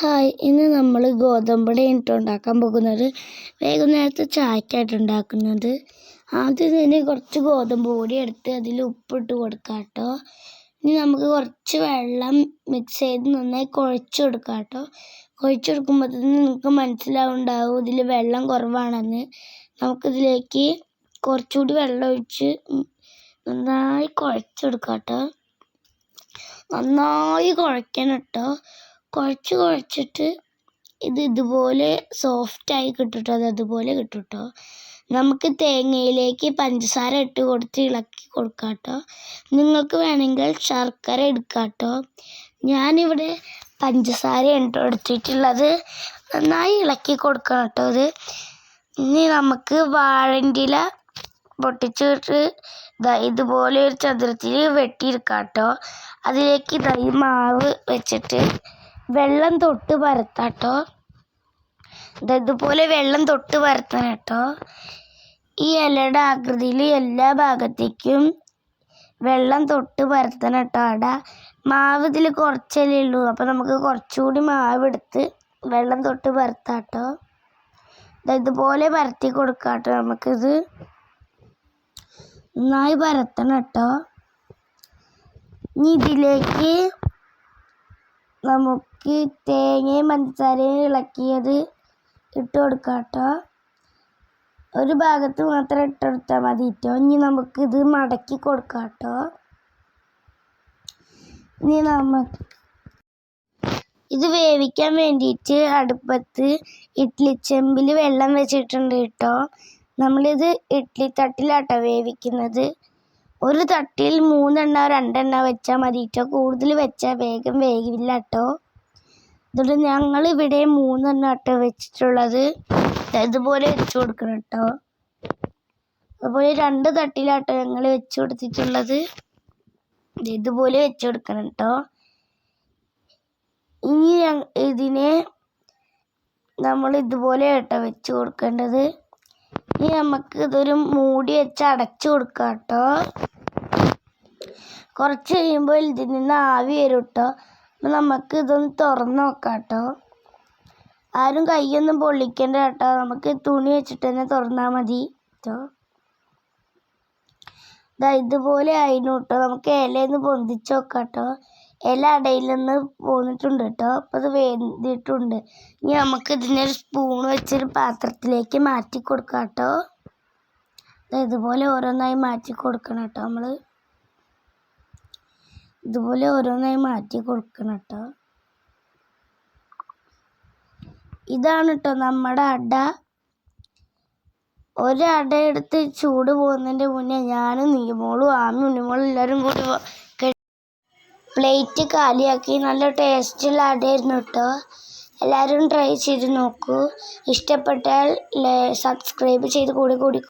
Hi ഇന്ന് നമ്മൾ ഗോതമ്പടി ഇട്ട് ഉണ്ടാക്കാൻ പോകുന്നത് വൈകുന്നേരത്തെ ചായക്കായിട്ട് ഉണ്ടാക്കുന്നത്. ആദ്യം തന്നെ കുറച്ച് ഗോതമ്പ് പൊടി എടുത്ത് അതിൽ ഉപ്പിട്ട് കൊടുക്കാം കേട്ടോ. ഇനി നമുക്ക് കുറച്ച് വെള്ളം മിക്സ് ചെയ്ത് നന്നായി കുഴച്ച് കൊടുക്കാം കേട്ടോ. കുഴച്ച് തന്നെ നിങ്ങൾക്ക് മനസ്സിലാവുണ്ടാവും ഇതിൽ വെള്ളം കുറവാണെന്ന്. നമുക്കിതിലേക്ക് കുറച്ചുകൂടി വെള്ളം ഒഴിച്ച് നന്നായി കുഴച്ചെടുക്കാം കേട്ടോ. നന്നായി കുഴക്കണം കേട്ടോ. കുഴച്ച് കുഴച്ചിട്ട് ഇത് ഇതുപോലെ സോഫ്റ്റായി കിട്ടും ട്ടോ അത് അതുപോലെ കിട്ടും ട്ടോ നമുക്ക് തേങ്ങയിലേക്ക് പഞ്ചസാര ഇട്ട് കൊടുത്ത് ഇളക്കി കൊടുക്കാം കേട്ടോ നിങ്ങൾക്ക് വേണമെങ്കിൽ ശർക്കര എടുക്കാം കേട്ടോ ഞാനിവിടെ പഞ്ചസാരയാണ് ട്ടോ എടുത്തിട്ടുള്ളത്. നന്നായി ഇളക്കി കൊടുക്കണം കേട്ടോ അത് ഇനി നമുക്ക് വാഴന്റെ ഇല പൊട്ടിച്ചിട്ട് ഇതാ ഇതുപോലെ ഒരു ചതുരത്തിൽ വെട്ടിയെടുക്കാം കേട്ടോ അതിലേക്ക് ഇതായി മാവ് വെച്ചിട്ട് വെള്ളം തൊട്ട് പരത്താം കേട്ടോ ദാ ഇതുപോലെ വെള്ളം തൊട്ട് പരത്തണം കേട്ടോ. ഈ ഇലയുടെ ആകൃതിയിൽ എല്ലാ ഭാഗത്തേക്കും വെള്ളം തൊട്ട് പരത്തണം കേട്ടോ. അവിടെ മാവ് ഇതിൽ കുറച്ചല്ലേ ഉള്ളൂ. അപ്പോൾ നമുക്ക് കുറച്ചുകൂടി മാവ് എടുത്ത് വെള്ളം തൊട്ട് പരത്താം കേട്ടോ ദാ ഇതുപോലെ പരത്തി കൊടുക്കാം കേട്ടോ നമുക്കിത്. നന്നായി പരത്തണം കേട്ടോ ഇനി ഇതിലേക്ക് നമുക്ക് തേങ്ങയും പഞ്ചസാരയും ഇളക്കിയത് ഇട്ട് കൊടുക്കാം കേട്ടോ ഒരു ഭാഗത്ത് മാത്രം ഇട്ടെടുത്താൽ മതി കേട്ടോ ഇനി നമുക്കിത് മടക്കി കൊടുക്കാം കേട്ടോ ഇനി നമുക്ക് ഇത് വേവിക്കാൻ വേണ്ടിയിട്ട് അടുപ്പത്ത് ഇഡ്ഡലിച്ചെമ്പിൽ വെള്ളം വെച്ചിട്ടുണ്ട് കേട്ടോ നമ്മളിത് ഇഡ്ഡലി തട്ടിലാട്ടോ വേവിക്കുന്നത്. ഒരു തട്ടിൽ മൂന്നെണ്ണ രണ്ടെണ്ണ വെച്ചാൽ മതി. കേട്ടോ കൂടുതൽ വെച്ചാൽ വേഗം വേഗമില്ല കേട്ടോ എന്നിട്ട് ഞങ്ങൾ ഇവിടെ മൂന്നെണ്ണ കേട്ടോ വെച്ചിട്ടുള്ളത്. ഇതുപോലെ വെച്ച് കൊടുക്കണം കേട്ടോ അതുപോലെ രണ്ട് തട്ടിലാട്ടോ ഞങ്ങൾ വെച്ച് കൊടുത്തിട്ടുള്ളത്. ഇതുപോലെ വെച്ച് കൊടുക്കണം കേട്ടോ ഇനി ഇതിനെ നമ്മൾ ഇതുപോലെ കേട്ടോ വെച്ച് കൊടുക്കേണ്ടത്. ഇനി നമുക്ക് ഇതൊരു മൂടി വെച്ച് അടച്ചു കൊടുക്കാം കേട്ടോ കുറച്ച് കഴിയുമ്പോൾ ഇതിൽ നിന്ന് ആവി വരും കേട്ടോ അപ്പം നമുക്ക് ഇതൊന്ന് തുറന്ന് നോക്കാം കേട്ടോ ആരും കൈയൊന്നും പൊള്ളിക്കണ്ട കേട്ടോ. നമുക്ക് തുണി വെച്ചിട്ട് തന്നെ തുറന്നാൽ മതി കേട്ടോ ഇതാ ഇതുപോലെ ആയിരുന്നു കേട്ടോ നമുക്ക് ഇലയൊന്ന് പൊന്തിച്ച് നോക്കാം കേട്ടോ ഇല അടയിൽ നിന്ന് പോന്നിട്ടുണ്ട് കേട്ടോ. അപ്പോൾ അത് വെന്തിട്ടുണ്ട്. ഇനി നമുക്ക് ഇതിനൊരു സ്പൂൺ വെച്ചൊരു പാത്രത്തിലേക്ക് മാറ്റി കൊടുക്കാം കേട്ടോ. ഇതുപോലെ ഓരോന്നായി മാറ്റി കൊടുക്കണം കേട്ടോ നമ്മൾ ഇതുപോലെ ഓരോന്നായി മാറ്റി കൊടുക്കണം കേട്ടോ. ഇതാണ് കേട്ടോ നമ്മുടെ അട. ഒരു എടുത്ത് ചൂട് പോകുന്നതിന്റെ മുന്നേ ഞാനും നീമോളും ആമി ഉണ്ണിമോളും എല്ലാവരും കൂടി പ്ലേറ്റ് കാലിയാക്കി. നല്ല ടേസ്റ്റുള്ള അടയായിരുന്നു കേട്ടോ എല്ലാവരും ട്രൈ ചെയ്ത് നോക്കൂ. ഇഷ്ടപ്പെട്ടാൽ സബ്സ്ക്രൈബ് ചെയ്ത് കൂടി കൂടി